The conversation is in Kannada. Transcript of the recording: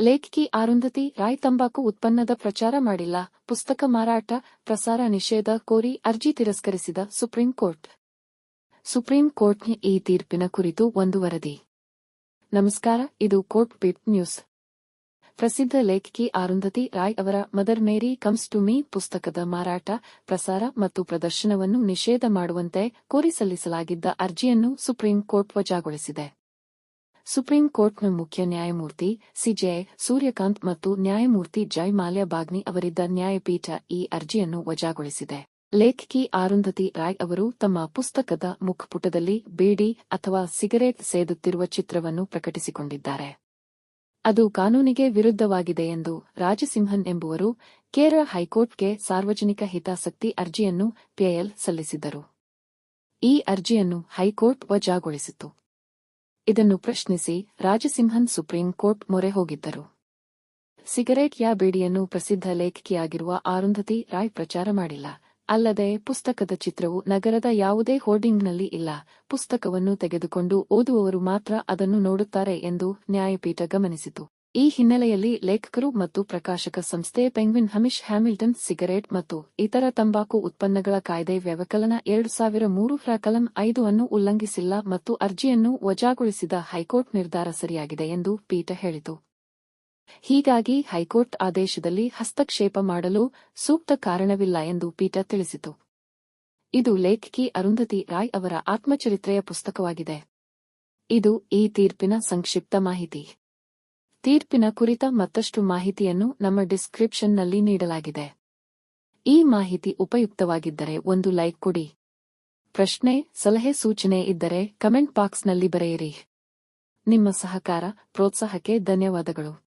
ಲೇಖಕಿ ಆರುಂಧತಿ ರಾಯ್ ತಂಬಾಕು ಉತ್ಪನ್ನದ ಪ್ರಚಾರ ಮಾಡಿಲ್ಲ. ಪುಸ್ತಕ ಮಾರಾಟ, ಪ್ರಸಾರ ನಿಷೇಧ ಕೋರಿ ಅರ್ಜಿ ತಿರಸ್ಕರಿಸಿದ ಸುಪ್ರೀಂ ಕೋರ್ಟ್. ಸುಪ್ರೀಂ ಕೋರ್ಟ್ನ ಈ ತೀರ್ಪಿನ ಕುರಿತು ಒಂದು ವರದಿ. ನಮಸ್ಕಾರ, ಇದು ಕೋರ್ಟ್ ಪಿಪ್ ನ್ಯೂಸ್. ಪ್ರಸಿದ್ಧ ಲೇಖಕಿ ಆರುಂಧತಿ ರಾಯ್ ಅವರ Mother Mary Comes to Me ಪುಸ್ತಕದ ಮಾರಾಟ, ಪ್ರಸಾರ ಮತ್ತು ಪ್ರದರ್ಶನವನ್ನು ನಿಷೇಧ ಮಾಡುವಂತೆ ಕೋರಿ ಸಲ್ಲಿಸಲಾಗಿದ್ದ ಅರ್ಜಿಯನ್ನು ಸುಪ್ರೀಂ ಕೋರ್ಟ್ ವಜಾಗೊಳಿಸಿದೆ. ಸುಪ್ರೀಂ ಕೋರ್ಟ್ನ ಮುಖ್ಯ ನ್ಯಾಯಮೂರ್ತಿ ಸಿಜೆ ಸೂರ್ಯಕಾಂತ್ ಮತ್ತು ನ್ಯಾಯಮೂರ್ತಿ ಜೈ ಮಾಲ್ಯ ಬಾಗ್ನಿ ಅವರಿದ್ದ ನ್ಯಾಯಪೀಠ ಈ ಅರ್ಜಿಯನ್ನು ವಜಾಗೊಳಿಸಿದೆ. ಲೇಖಕಿ ಆರುಂಧತಿ ರಾಯ್ ಅವರು ತಮ್ಮ ಪುಸ್ತಕದ ಮುಖಪುಟದಲ್ಲಿ ಬೀಡಿ ಅಥವಾ ಸಿಗರೇಟ್ ಸೇದುತ್ತಿರುವ ಚಿತ್ರವನ್ನು ಪ್ರಕಟಿಸಿಕೊಂಡಿದ್ದಾರೆ. ಅದು ಕಾನೂನಿಗೆ ವಿರುದ್ಧವಾಗಿದೆ ಎಂದು ರಾಜಸಿಂಹನ್ ಎಂಬುವರು ಕೇರಳ ಹೈಕೋರ್ಟ್ಗೆ ಸಾರ್ವಜನಿಕ ಹಿತಾಸಕ್ತಿ ಅರ್ಜಿಯನ್ನು ಪಿಎಲ್ ಸಲ್ಲಿಸಿದರು ಈ ಅರ್ಜಿಯನ್ನು ಹೈಕೋರ್ಟ್ ವಜಾಗೊಳಿಸಿತು ಇದನ್ನು ಪ್ರಶ್ನಿಸಿ ರಾಜಸಿಂಹನ್ ಸುಪ್ರೀಂ ಕೋರ್ಟ್ ಮೊರೆ ಹೋಗಿದ್ದರು. ಸಿಗರೇಟ್ ಯಾ ಬೇಡಿಯನ್ನು ಪ್ರಸಿದ್ಧ ಲೇಖಕಿಯಾಗಿರುವ ಆರುಂಧತಿ ರಾಯ್ ಪ್ರಚಾರ ಮಾಡಿಲ್ಲ. ಅಲ್ಲದೆ ಪುಸ್ತಕದ ಚಿತ್ರವು ನಗರದ ಯಾವುದೇ ಹೋರ್ಡಿಂಗ್ನಲ್ಲಿ ಇಲ್ಲ. ಪುಸ್ತಕವನ್ನು ತೆಗೆದುಕೊಂಡು ಓದುವವರು ಮಾತ್ರ ಅದನ್ನು ನೋಡುತ್ತಾರೆ ಎಂದು ನ್ಯಾಯಪೀಠ ಗಮನಿಸಿತು. ಈ ಹಿನ್ನೆಲೆಯಲ್ಲಿ ಲೇಖಕರು ಮತ್ತು ಪ್ರಕಾಶಕ ಸಂಸ್ಥೆ ಪೆಂಗ್ವಿನ್ ಹಮಿಶ್ ಹ್ಯಾಮಿಲ್ಟನ್, ಸಿಗರೇಟ್ ಮತ್ತು ಇತರ ತಂಬಾಕು ಉತ್ಪನ್ನಗಳ ಕಾಯ್ದೆ ವ್ಯವಕಲನ ಎರಡು ಸಾವಿರ ಮೂರು ಫ್ರಾಕಲಂ ಐದು ಅನ್ನು ಉಲ್ಲಂಘಿಸಿಲ್ಲ ಮತ್ತು ಅರ್ಜಿಯನ್ನು ವಜಾಗೊಳಿಸಿದ ಹೈಕೋರ್ಟ್ ನಿರ್ಧಾರ ಸರಿಯಾಗಿದೆ ಎಂದು ಪೀಠ ಹೇಳಿತು. ಹೀಗಾಗಿ ಹೈಕೋರ್ಟ್ ಆದೇಶದಲ್ಲಿ ಹಸ್ತಕ್ಷೇಪ ಮಾಡಲು ಸೂಕ್ತ ಕಾರಣವಿಲ್ಲ ಎಂದು ಪೀಠ ತಿಳಿಸಿತು. ಇದು ಲೇಖಕಿ ಅರುಂಧತಿ ರಾಯ್ ಅವರ ಆತ್ಮಚರಿತ್ರೆಯ ಪುಸ್ತಕವಾಗಿದೆ. ಇದು ಈ ತೀರ್ಪಿನ ಸಂಕ್ಷಿಪ್ತ ಮಾಹಿತಿ. ತೀರ್ಪಿನ ಕುರಿತ ಮತ್ತಷ್ಟು ಮಾಹಿತಿಯನ್ನು ನಮ್ಮ ಡಿಸ್ಕ್ರಿಪ್ಷನ್ನಲ್ಲಿ ನೀಡಲಾಗಿದೆ. ಈ ಮಾಹಿತಿ ಉಪಯುಕ್ತವಾಗಿದ್ದರೆ ಒಂದು ಲೈಕ್ ಕೊಡಿ. ಪ್ರಶ್ನೆ, ಸಲಹೆ, ಸೂಚನೆ ಇದ್ದರೆ ಕಮೆಂಟ್ ಬಾಕ್ಸ್ನಲ್ಲಿ ಬರೆಯಿರಿ. ನಿಮ್ಮ ಸಹಕಾರ, ಪ್ರೋತ್ಸಾಹಕ್ಕೆ ಧನ್ಯವಾದಗಳು.